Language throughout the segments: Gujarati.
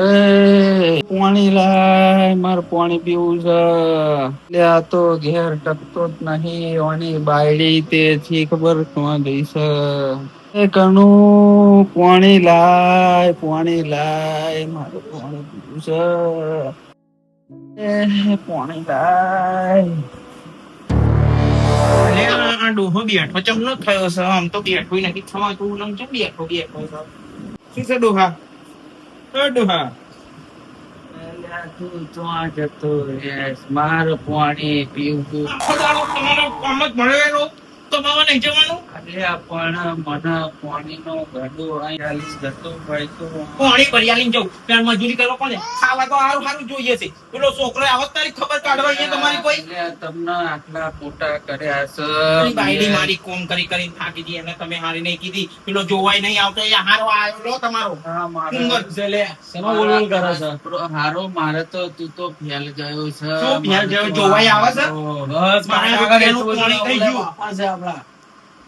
એ પાણી લાય, મારે પાણી પીવું છે. લે, આ તો ઘેર ટકતો જ નહીં, ઓની બાયડી તે છી ખબર ક્યાં ગઈ છે. એ કણું પાણી લાય પાણી લાય, મારે પાણી પીવું છે. એ પાણી લાય. થયો છે, આમ તો બેઠો નથી થવાતું ચમ બેઠો બેઠો છે? શું છે ડોહા? ડોહા. તું ચોં જતો? મારે પાણી પીવું તમારો કામ જ મળેલો કમાવા નહીં જવાનું? એટલે પણ મને પાણીનો ગડો ચાલીસ જતો હોય તો. પાણી ભરિયાલી જવું ત્યાં મજૂરી કરવા કોને ખાવા તો આરું સારું જોઈએ છે. પેલો છોકરો આવો તારી ખબર કાઢવા છે તમારી કોઈ. તમને આટલા મોટા કર્યા છે. બાયડી મારી કોમ કરી કરી થાકી ગઈ અને તમે હારી નહીં કીધી. પેલો જોવાય નહીં આવતો એ હારો આવ્યો તમારો. હા, મારો ઉંમર છે લે. શેમાં કરે છે? હારો મારે તો તું તો ફેલ ગયો છે. શું ફેલ ગયો? જોવાય આવે છે? બસ મારા એનું પાણી થઈ ગયું. આપડા.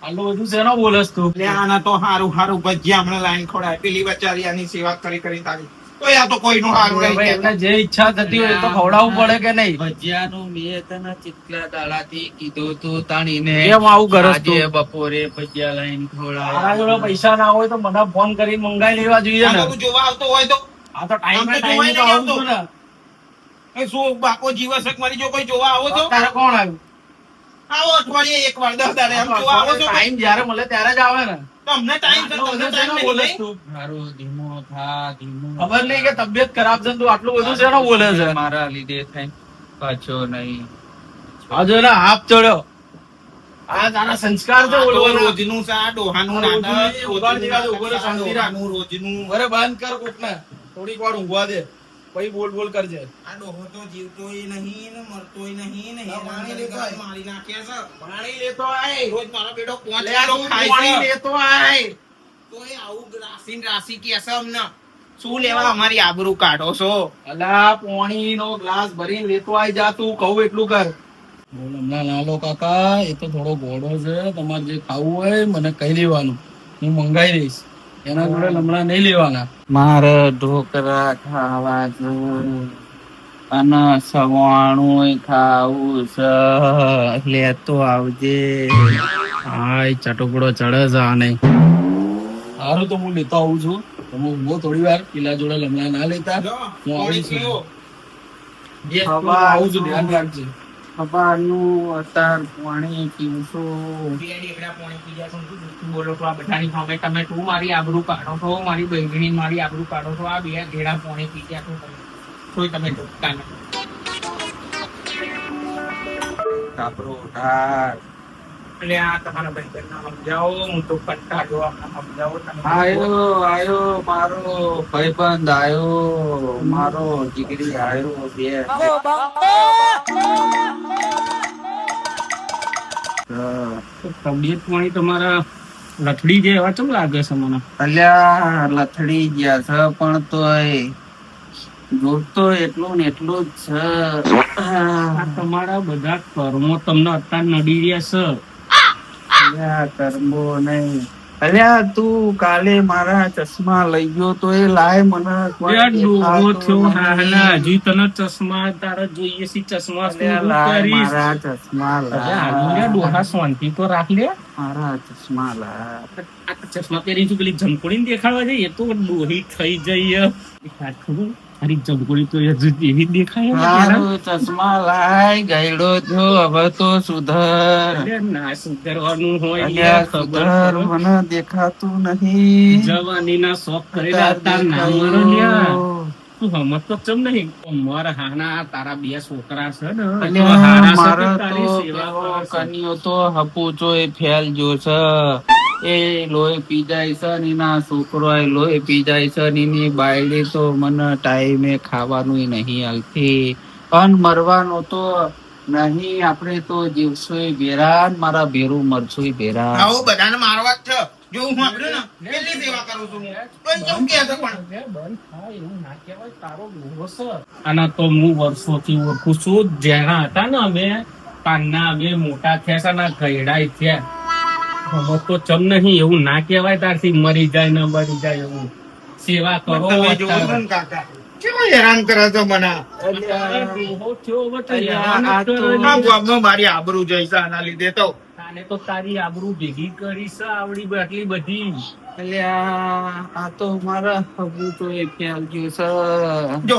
આટલું બધું શેનો બોલસ તું? લે આના તો હારું હારું ભજીયા હમણાં લાઈન ખોડાય. પેલી બચારી આની સેવા કરી કરી તારી. તો આ તો કોઈનું હારું નહીં એમને જે ઈચ્છા થતી હોય તો ખવડાવવું પડે કે નહીં? ભજીયાનું મેં તને ચિત્લા દાડાથી કીધું તું તાણીને કેમ આવું તું આજે બપોરે ભજીયા લઈને તારા જોડે પૈસા ના હોય તો મને ફોન કરી મંગાઈ લેવા જોઈએ ને. બધું જોવા આવતો હોય તો. આ તો ટાઈમ ટાઈમ તો આવું આવતો. છું ને શું બાકો જીવસક મરી જો કોઈ જોવા આવો તો? તારે કોણ આવ્યું? આવો અઠવાડિયે એક વાર દસ દાડે આમ જોવા આવો તો ટાઈમ જ્યારે મળે ત્યારે જ આવે ને. તમને ટાઈમ છે તમને ટાઈમ શેનો બોલે તું? મારો ધીમો થા ધીમો ખબર નહીં કે તબિયત ખરાબ છે તું આટલું બધું શેનો બોલે છે? મારા લીધે થાય. પાછો નહીં. આ જો ને હાફ ચડ્યો. આ તારા સંસ્કાર છે બોલવાના. છે આ ડોહાનું નાટક, ઉગાડી રોજનું. અરે બંધ કર કોકને. થોડીક વાર ઊંઘવા દે. પછી બોલ બોલ કરજે. આ ડોહો તો જીવતોય નહીં ને મરતોય નહીં ને પાણી લેતો મારી નાખ્યા છે. પાણી લેતો આય. રોજ મારો બેટો પાંચ કિલો ખાય પાણી લેતો આય. તોય આવું રાશિ ને રાશિ કે છે અમને. શું લેવા અમારી આબરૂ કાઢો છો? અલા પાણી નો ગ્લાસ ભરીને લેતો આય જા તું. કહું એટલું કર. બોલ હમણાં લાલો કાકા એ તો થોડો ઘોડો છે. તમારે જે ખાવું હોય મને કહી લેવાનું હું મંગાઈ દઈશ. એના જોડે હમણાં નહીં લેવાના. મારે ઢોકરા ખાવા છે અને સવાણું ખાવું છે. લેતો આવજે. હાય ચટોકડો ચડે છે આ નહીં સારું તો હું લેતો આવું છું. તમે ઊભો થોડી વાર પેલા જોડે લમણા ના લેતા. હું આવું છું. આવું છું ધ્યાન રાખજે. સવારનું અતાર પાણી પીવું છું બે ડેકડા પાણી પી ગયા છો. ને બોલો છો આ બધાની સામે તમે તું મારી આબરૂ કાઢો છો મારી બહેની મારી આબરૂ કાઢો છો આ બે ઘેડા પાણી પી ગયા છો તમે. તમે ઢોકતા નથી. કાપરો ઢાર એટલે આ તમારા ભાઈબંધને સમજાવો હું તો કંટાળો આમને સમજાવો આયો આયો મારો ભાઈબંધ આયો મારો જીગરી આયો બે. હા. તબિયત પાણી તમારા લથડી જે એવા ચમ લાગે છે મને. અલ્યા લથડી ગયા છે પણ તોય જોડતો એટલું ને એટલું જ છે. તમારા બધા કર્મો તમને અત્યારે નડી રહ્યા છે. અલ્યા કરમો નહીં. અલ્યા તું કાલે મારા ચશ્મા લઈ ગયો તો એ લાય મને થયો. હજી તને ચશ્મા તારા જોઈએ છે ચશ્મા લાય મારા ચશ્મા અરે ડોહા શાંતિ તો રાખ લે. મારા ચશ્મા લાય. ચશ્મા પહેરી છું પેલી જમકોડીને દેખાડવા જઈએ તો ડોહી થઈ જઈએ. હાથું, મારી જમકોડી તો એવી દેખાય છે. મારો ચશ્મા લાય ગયડો થયો હવે તો સુધર ના સુધરવાનું હોય સુધર. મને દેખાતું નહીં જવાનીના શોખ કરેલા હતા ના મરો લ્યા. તું હમત તો ચમ નહીં મારા હાના તારા બે છોકરા છે ને છે મારો તો તારી છે. કન્યો તો હપુચો એ ફેલ જો છે એ લોહી પી જાય છે ને એના છોકરો એ લોહી પી જાય છે ને એની બાયડી તો મને ટાઈમે ખાવાનું નહીં હાલતી. પણ મરવાનો તો નહીં આપણે તો જીવશું ભેરા ને મારા ભેરું મરશું ભેરા આવો બધાને મારવા જ છે. જો હું સાંભળ્યું ને કેટલી સેવા કરું છું કોઈ કેમ કહે પણ? થાય એવું ના કહેવાય તારો છે. આના તો હું વર્ષોથી ઓળખું છું. જેના હતા ને અમે પાનના અમે મોટા થયા છે ના ગયડા થયા. અમે તો ચમ નહીં એવું ના કહેવાય તારથી મરી જાય ન મરી જાય એવું. સેવા કરો. કેવો હેરાન છે મને. મારી આબરૂ આના લીધે તો. તો તારી આબરૂ ભેગી કરી છે આવડી આટલી બધી. એટલે આ તો મારા હબુ તો એ ખ્યાલ ગયો છે જો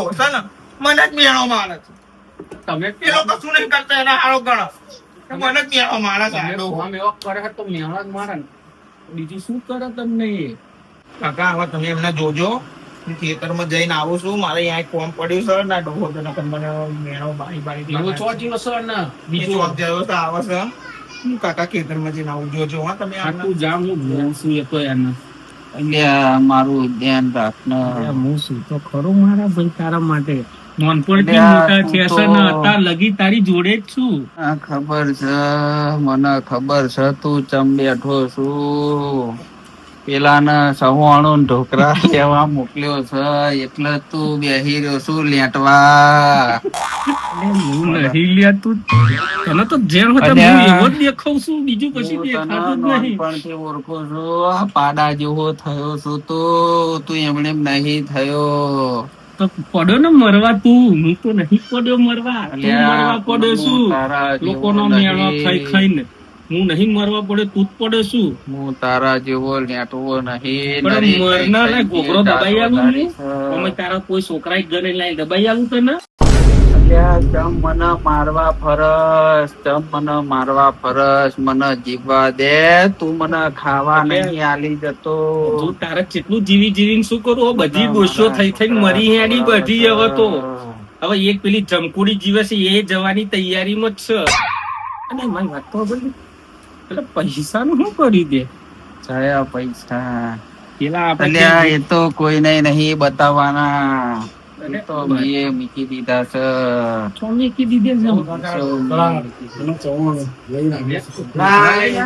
મને જ મેળો મારે તમે પેલો કશું નહીં કરતા એના હારો ગણો. મને જ મેળો મારે છે આ તમે ડોહો. ફોન એવો કરે છે તો મેળા જ મારે બીજું શું કરે તમને કાકા હવે તમે એમને જોજો. હું ખેતરમાં જઈને આવું છું. મારે અહીંયા એક ફોર્મ પડ્યું સર ના ડોહો તો નકર મને મેળો બારી બારી એવો છો. દિવસ સર બીજું? બીજું જેવો તો આવે સર હું કાકા ખેતરમાં જઈને આવું જોજો હા તમે. આટલું જામ હું જોઉં છું એ તો એને. એટલે મારું ધ્યાન રાખને હું શું તો ખરું મારા ભાઈ તારા માટે? નાનપણથી મોટા છે તો- ને લગી તારી જોડે જ છું. આ ખબર છે મને ખબર છે તું ચમ બેઠો છું. પેલાને સવાણું ઢોકરા લેવા મોકલ્યો છે એટલે તું બેહી રહ્યો છું લેટવા. હું નહીં લ્યા તું. તને તો જેમ હતો હું એવો જ દેખાવ છું બીજું પછી હું તને દેખાતું જ નહીં. નાનપણથી ઓળખું છું આ પાડા જેવો થયો છું તો તું એમણે એમ નહીં થયો. તો પડ્યો ને મરવા તું? હું તો નહીં પડ્યો મરવા. તું મરવા પડ્યો છું લોકોનો મેળો ખાઈ ખાઈને. હું નહીં મરવા પડે તું જ પડે છું હું તારા જેવો લેટવો નહીં. પણ નરી મરના કઈ લે કઈ ઘોઘરો દબાઈ આવું તમે અમે તારા કોઈ છોકરા ઘરે લાઈ દબાઈ આવું તને અલ્યા, ચમ મને મારવા ફરસ ચમ મને મારવા ફરસ મને જીવવા દે તું મને ખાવા નહીં આલી જતો. તું તારે કેટલું જીવી જીવીને શું કરું? હવે બધી દોષો થઈ થઈને મરી હેડી બધી હવે તો. હવે એક પેલી જમકુડી જીવે છે એ જવાની તૈયારીમાં જ છે. અને મારી વાત તો સાંભળ. પેલા પૈસાનું શું કરી દે? જયા પૈસા. પેલા આપણે એ તો કોઈને નહીં બતાવવાના. તો મેં મૂકી દીધા છે. ચોમી કીધી દે લાય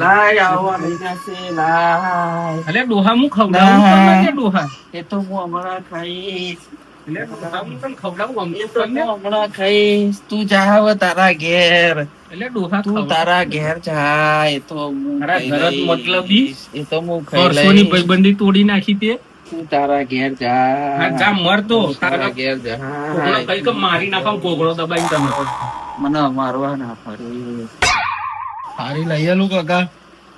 લાય આવવા છે લાય અલે ડોહા હું ખવડાવું? કે ડોહા. એ તો હું હમણાં ખાઈશ. અલે ડોહા હું તને ખવડાવું? એ અમૃત તો તને. હું હમણાં ખાઈશ. તું જા તારા ઘેર. એટલે ડોહા તું તારા ઘેર જા. એ તો મતલબ? એ તો હું ભાઈબંધી તોડી નાખી તે. તું તારા ઘેર જા. જા મરતો તારા તારા ઘેર કોકડો જા કઈ કે મારી નાખો કોગળો દબાઈ તમે મને મારવા ના પડે હારી લઈ આલું કાકા?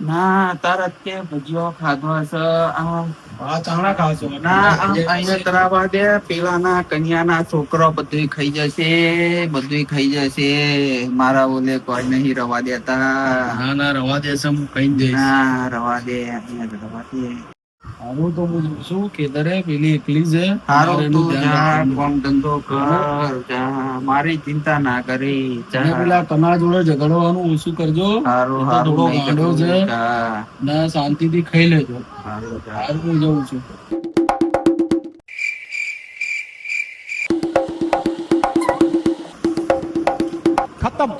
ના તારા કે ભજીયો ખાધો છે આ આ ચાણા ખાશો. ના આમ અહીંયા તરાવા દે કન્યા કન્યાના છોકરો બધું ખાઈ જશે બધું ખાઈ જશે. મારા ઓલે કોઈ નહીં રવા દેતા. ના ના રવા દેશે હું કઈ દઈશ ના રવા દે અહીંયા રવા દે. હારું તો હું શું કેદર હે પેલી એકલી છે હારો તો જા કોમ ધંધો કર મારી ચિંતા ના કરી જા પેલા કના જોડે ઝઘડવાનું ઓછું કરજો હારો હારો ગાંડો છે ના શાંતિથી ખાઈ લેજો હારો હારું હું જોઉં છું ખતમ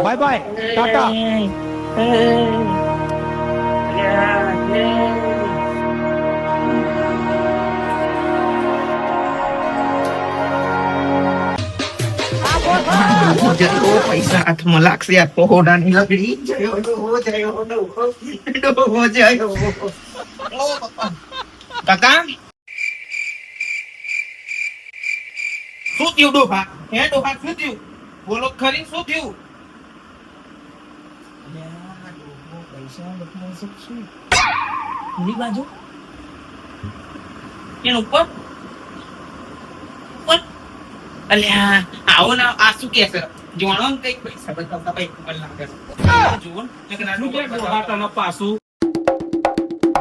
બાય બાય ટાટા શું થયું ડોહા હે ડોહા શું થયું બોલો ખરી શું થયું એની ઉપર અલ્યા આવો ના આ શું કે છે? જોણો ને કંઈક પૈસા બતાવતા ભાઈ ખબર લાગે છે કે નાનું કે બતાવો. ડોહા તને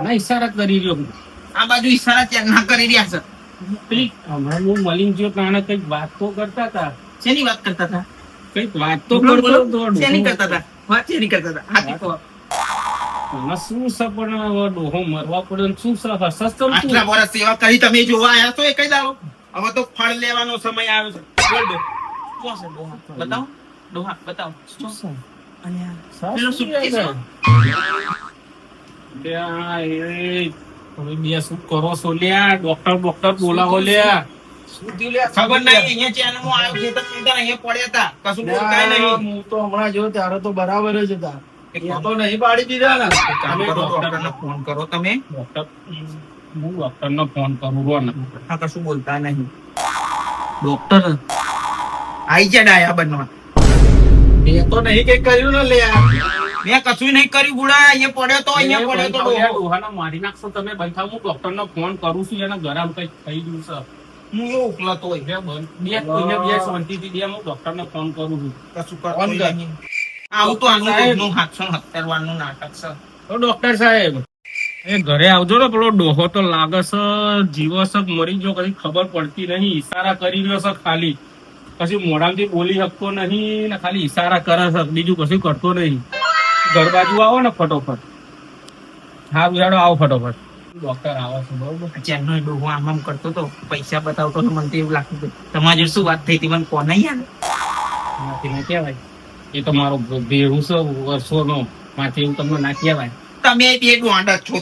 ના ઈશારા કરી રહ્યો હું. આ બાજુ ઈશારા ત્યાં ના કરી રહ્યા છે. પેલી હમણાં હું મલિન જો તાણે કંઈક વાત તો કરતા હતા. શેની વાત કરતા હતા? કંઈક વાત તો કરતો. હતો શેની કરતા હતા? વાત શેની કરતા હતા? હાથી કહો. શું ડોહો મરવા પડે શું હસસ આટલા વર્ષ સેવા કરી તમે જોવા આવ્યા તો એ કઈ દાડો? હવે તો ફળ લેવાનો સમય આવ્યો છે. બોલ દો શું છે ડોહા? બતાવો. ડોહા બતાવો. શું? છે અલ્યા પેલો સુટકેસ છે? છે. લ્યા, એ. તમે બે શું કરો છો લ્યા? ડોક્ટર ડોક્ટર બોલાવો લ્યા. શું ખબર નહીં અહીંયા ચેનલમાં આવ્યો છે તો અહીંયા પડ્યા હતા. કશું બોલતાય નહીં. હું તો હમણાં જો ત્યારે તો બરાબર જ હતા. તો નહીં પાડી દીધા ને. ફોન કરો તમે. હું ડોક્ટરને ફોન કરું રો ને કશું બોલતા નહીં. ડોક્ટર આઈ જા ડાયા બનવા. એ તો નહીં કઈ કર્યું ને લે. મેં કશું નહીં કર્યું ગુડા અહીંયા પડ્યો તો અહીંયા પડ્યો તો. ડોહાને મારી નાખશો તમે. બંધ હું ડોક્ટરને ફોન કરું છું એના ગરમ કઈ થઈ ગયું છે. હું એવો ઉકલાતો હોય. બે કોઈને બે શાંતિથી બે હું ડોક્ટરને ફોન કરું છું. કશું કરતો ફોન કર. નહીં. આવું તો આનું. હાથસો ને નાટક છે. તો ડોક્ટર સાહેબ. એ ઘરે આવજો ને પેલો ડોહો તો લાગે છે જીવો છે મરી ગયો કદી ખબર પડતી નહીં ઈશારા કરી રહ્યો છે ખાલી. પછી મોઢામાંથી બોલી શકતો નહીં ને ખાલી ઈશારા કરે છે બીજું કશું કરતો નહીં. ઘર બાજુ આવો ને ફટોફટ. હા ઉજાડો આવો ફટોફટ. ડોક્ટર આવે છે બરોબર. ચેનનો ડોહો આમ આમ કરતો તો પૈસા બતાવતો તો મને એવું લાગતું હતું તમારી જોડે શું વાત થઈ હતી મને કોને યાર માથી ના કહેવાય. એ તો મારો ભેરું છે વર્ષોનો. માથી એવું તમને ના કહેવાય. તમે બે દોંડ છો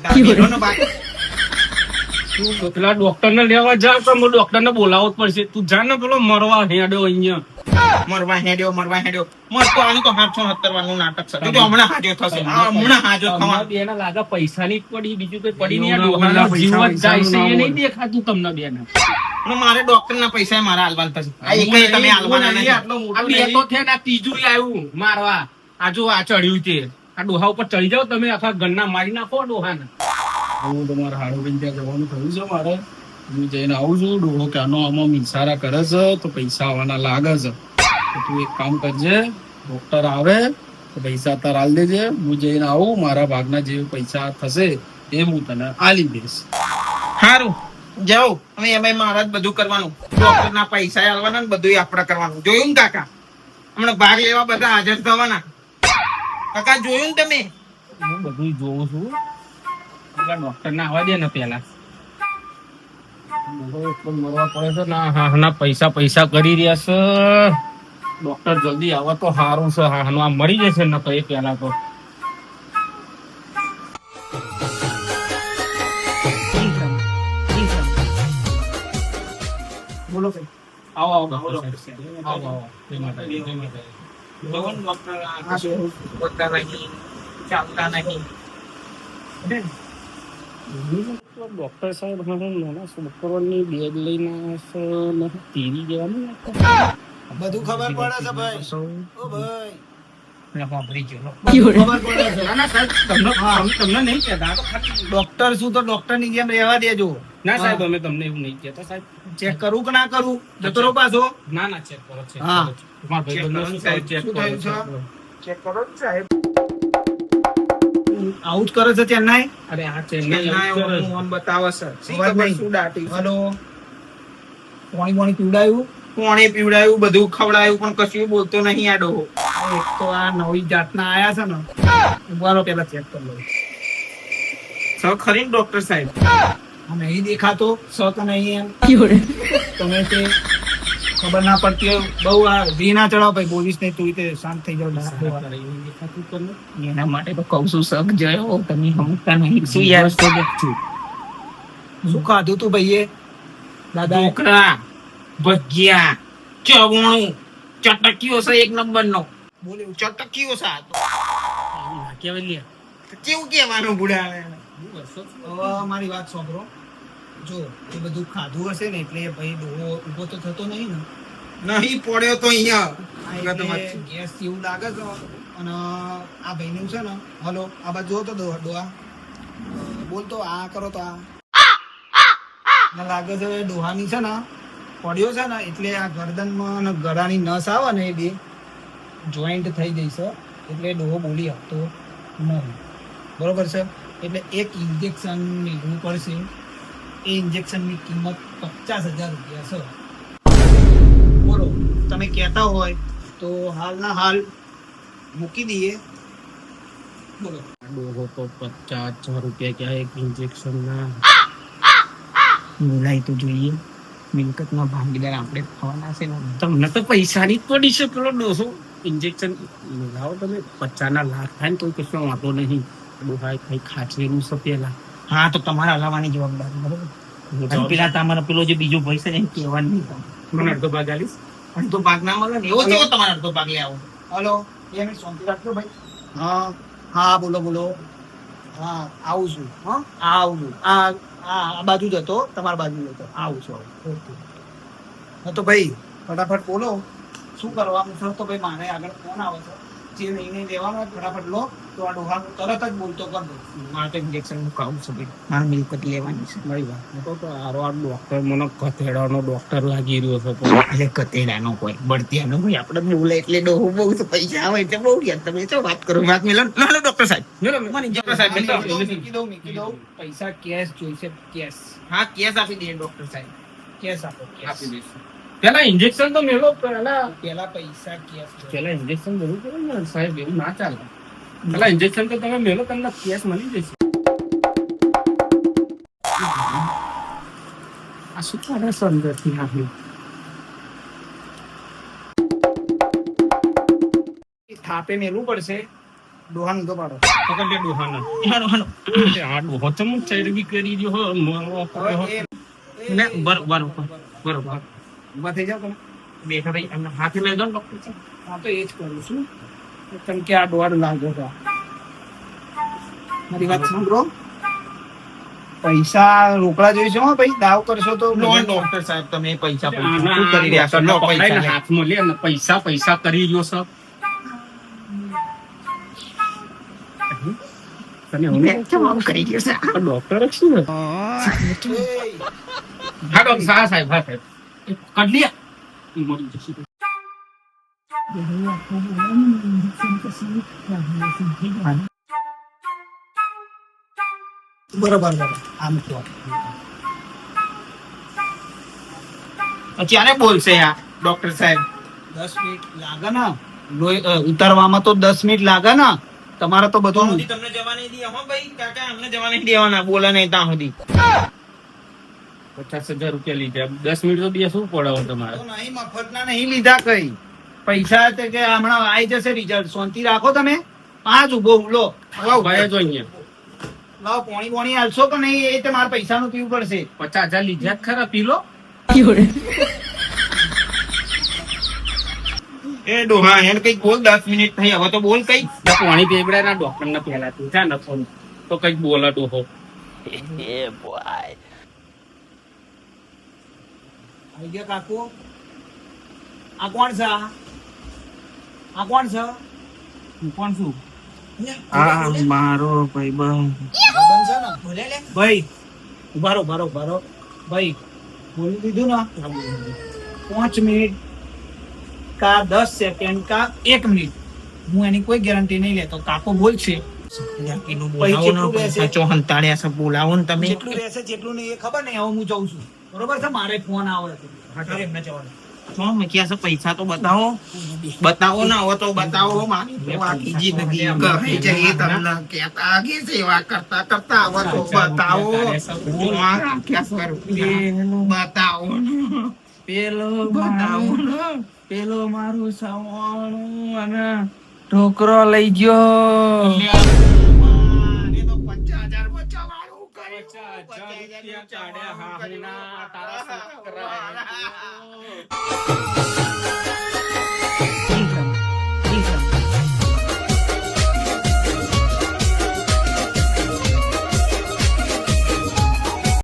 તું પેલા ડોક્ટર ને લેવા જા તો ડોક્ટર ને બોલાવો જ પડશે. તું જા ને પેલો મરવા હેડ્યો અહીંયા. મરવા હેડ્યો મરવા હેડ્યો. મરતો આનું તો હાથસો હત્તરવાનું નાટક છે. તો હમણાં હાજો થશે. હમણાં હાજો થવા. બેના લાગા પૈસા ની પડી બીજું કઈ પડી નહીં. જીવ જ જાય છે એ નહીં દેખાતું તમને બેના. મારે ડોક્ટર ના પૈસા મારા હાલવાલ થશે. આ એકય તમે હાલવાના નહીં, આટલો મોટો આ બે તો થયા ને ત્રીજું આવ્યું મારવા. આજુ આ ચડ્યું તે આ ડોહા ઉપર ચડી જાવ તમે આખા ગન્ના મારી નાખો ડોહાને. હું તમારે હાડોબેન ત્યાં જવાનું થયું છે મારે. હું જઈને આવું છું ડોહો ક્યાંનો આમાં મિસારા કરે છે તો પૈસા આવવાના લાગે છે. તું એક કામ કરજે ડોક્ટર આવે તો પૈસા તાર આલ દેજે. હું જઈને આવું મારા ભાગના જે પૈસા થશે એ હું તને આલી દઈશ. સારું જાઓ. અને એમાં મારા જ બધું કરવાનું. ડોક્ટરના પૈસા આલવાના ને બધું આપણે કરવાનું. જોયું ને કાકા? હમણાં ભાગ લેવા બધા હાજર થવાના. કાકા જોયું ને તમે? હું બધું જોઉં છું. ડોક્ટર ના આવવા દે ને પેલા. મરવા પડે છે. ના હા ના પૈસા પૈસા કરી રહ્યા છે. ડોક્ટર જલ્દી આવે તો સારું છે. હા હા આ મરી જશે ને તો એ પેલા તો. બોલો ભાઈ. આવો આવો. આવો આવો. ને ડોક્ટર બોલતા નહીં ચાલતા નહીં. ડોક્ટર સાહેબ હા નાના છોકરોની બેગ લઈને આવશે ટીવી જવાનું બધું ખબર પડે છે ભાઈ. ઓ ભાઈ. વાપરી ગયો. ખબર પડે છે. ના ના સાહેબ તમને તમને- તમને નહીં કહેતા. આ તો ખાલી ડોક્ટર શું તો ડોક્ટરની જેમ રહેવા દેજો. ના સાહેબ અમે તમને એવું નહીં કહેતા સાહેબ. ચેક કરું કે ના કરું જતો રહો પાછો. ના ના ચેક કરો ચેક હા. ચેક કરો, ચેક કરો, સાહેબ. આઉટ કરે છે ચેન્નાઈ? અરે આ ચેન્નાઈ. ફોન બતાવે છે. ખબર શું દાટી? હલો. પાણી પાણી પીવડાયું? કોણે પીવડાયું બધું ખવડાયું પણ કશું બોલતો નહીં આ ડોહો. એક તો આ નવી જાતના આયા છે ને. ઉભારો પેલા ચેક કરી લો સર ખરી ને ડોક્ટર સાહેબ. આ નહીં દેખાતો સ તો નહીં એમ. તમે તે ખબર ના પડતી હોય બહુ આ વી ના ચડાવો ભાઈ પોલીસ ને તું રીતે શાંત થઈ જાવ દેખાતું? એના માટે તો કઉ છું શક જયો તમે હમતા નહીં. શું યાર. શું ખાધું તું ભાઈએ? દાદા ઢોકળા ભજીયા ચવણું ચટકીઓ છે એક નંબર નો બોલ્યું ચટકીઓ છે. કેવું કેવાનું બુડા. હવે મારી વાત સાંભળો. જો એ બધું ખાધું હશે ને એટલે ભાઈ ડોહો ઊભો તો થતો નહીં ને. નહીં પડ્યો તો અહીંયા. ગેસ જેવું લાગે છે. અને આ ભાઈનું છે ને હલો આ બાજુ જો તો ડો- ડોહા બોલતો આ કરો તો આ. મને લાગે છે ડોહાની છે ને પડ્યો છે ને એટલે આ ગરદનમાં અને ગળાની નસ આવે ને એ બે જોઈન્ટ થઈ ગઈ છે. એટલે ડોહો બોલી આપતો નહીં. બરોબર છે? એટલે એક ઇન્જેક્શન લેવું પડશે. એ ઇન્જેક્શનની કિંમત પચાસ હજાર રૂપિયા છે. બોલો તમે કહેતા હોય તો હાલના હાલ મૂકી દઈએ. બોલો. ડોહો તો પચાસ હજાર રૂપિયા ક્યાં એક ઇન્જેક્શનના બોલાય તો જોઈએ. મિલકતના ભાગીદાર આપણે થવાના છે તમને તો પૈસાની જ પડી છે પેલો ડોસો ઇન્જેક્શન લાવો તમે પચાસના લાખ થાય ને તો કશો વાંધો નહીં. ડોહા કઈ ખાચેલું છે પેલા? હા તો તમારા હલાવવાની જવાબદારી બરોબર? અને પેલા તમારો પેલો જે બીજો ભાઈ છે ને કહેવાનું નહીં તમે. મને અડધો ભાગ આલીશ. અડધો ભાગ ના મળે ને? એવો કેવો તમારે અડધો ભાગ લે આવો? હલો. મિનિટ શાંતિ રાખજો ભાઈ. હા. હા બોલો બોલો. હા આવું છું. હા? આવું છું. આ આ બાજુ જ હતો. તમારા બાજુ જ હતો. આવું છું આવું ઓકે. હા તો ભાઈ ફટાફટ બોલો. શું કરવાનું છે તો ભાઈ મારે આગળ ફોન આવે છે. જે લઈને લેવાનો ફટાફટ લો. તો આ તરત જ બોલતો કર દો. તો ઇન્જેક્શન મુકાવું છું ભાઈ. મારે મિલકત લેવાની છે. મારી વાત હું તો આરો આ ડોક્ટર મને કથેડાનો ડોક્ટર લાગી રહ્યો છે તો. એટલે કતેડાનો કોઈ બળતિયાનો કોઈ. આપણે બોલે એટલે ડોહો બહુ તો પૈસા આવે એટલે બહુ યાર તમે વાત કરો? વાત મિલન? ડોક્ટર સાહેબ. મને ડોક્ટર સાહેબ મૂકી દઉં મૂકી દઉં પૈસા કેશ જોઈશે કેશ. હા કેસ આપી દઈએ ડોક્ટર સાહેબ. કેશ આપો આપી દઈશું. પેલા ઇન્જેક્શન તો મેળો પેલા પેલા પૈસા કેસ પેલા ઇન્જેક્શન જરૂર પડે ને સાહેબ એવું ના ચાલે. પેલા ઇન્જેક્શન તો તમે મેલો તમને કેસ મળી જશે. આ શું કરે છે અંદરથી આટલું? થાપે મેલું પડશે. તો પાડો પકડ લે ચરબી કરી હો, મારો ને બરોબર બરોબર ઊભા થઈ જાઓ તમે. બેઠા ભાઈ એમને હાથે લઈ દો ને ડોક્ટર હા તો એ જ કરું છું. કેમ કે આ ડોહાનું લાગો છો? મારી વાત સાંભળો. પૈસા રોકડા જોઈશે હો ભાઈ દાવ કરશો તો ડોક્ટર સાહેબ તમે પૈસા આના ડોક્ટરને પકડાઈને હાથમાં લે. અને પૈસા પૈસા કરી રહ્યો સર. તને એવું નહીં? આ ડોક્ટર છે શું છે? હા ડોક્ટર હા સાહેબ બરોબર બરોબર. આમ ક્યારે બોલશે આ ડોક્ટર સાહેબ? દસ મિનિટ લાગે ને? લોહી, ઉતારવામાં તો દસ મિનિટ લાગે ને? તમારે તો બધું તમને જવા નહીં દે હો ભાઈ. કાકા અમને જવા નહીં દેવાના. બોલે નહીં ત્યાં સુધી. પચાસ હજાર રૂપિયા લીધા. દસ મિનિટ તો બેસવું પડે તમારે? નહીં મફત ના નહીં લીધા કઈ. પૈસા તે કે હમણાં આવી જશે રિઝલ્ટ શાંતિ રાખો તમે. પાંચ ઊભો લો. લાવ ભાઈ જો અહીંયા. લાવ પોણી પોણી આલશો કે નહીં? એ તમારે પૈસાનું પીવું પડશે. પચાસ હજાર લીધા ખરા પી લો એ ડોહા એને કંઈક બોલ દસ મિનિટ થઈ હવે તો બોલ કઈ પાણી પીવડાય ના ડોક્ટર ને પેલા તું જા નથો તો કંઈક બોલ ડોહો. આવી ગયા કાકુ. આ કોણ છે આ કોણ છે? કોણ છું? આ મારો ભાઈ ભાઈ ઉભારો ઊભા રહો ઊભા રહો. ભાઈ બોલી દીધું ને? પાંચ મિનિટ કા દસ સેકન્ડ કા એક મિનિટ. હું એની કોઈ ગેરંટી નહીં લેતો. કાકો બોલશે બોલાવો ને તમે. જેટલું રહેશે જેટલું નહીં એ ખબર નહીં હવે હું જઉં છું. બરોબર છે? મારે ફોન આવે. છે એમને જવાનું. છો મૂક્યા છે? પૈસા તો બતાવો. બતાવો ને હવે તો બતાવો. મારી તો જિંદગી કહી જઈએ તમને કહેતા આગે સેવા કરતા કરતા હવે તો બતાવો. આ રાખ્યા છે બતાવો પેલો બતાવો પેલો મારું સવાણું અને ઢોકરો લઈ ગયો. पंचायत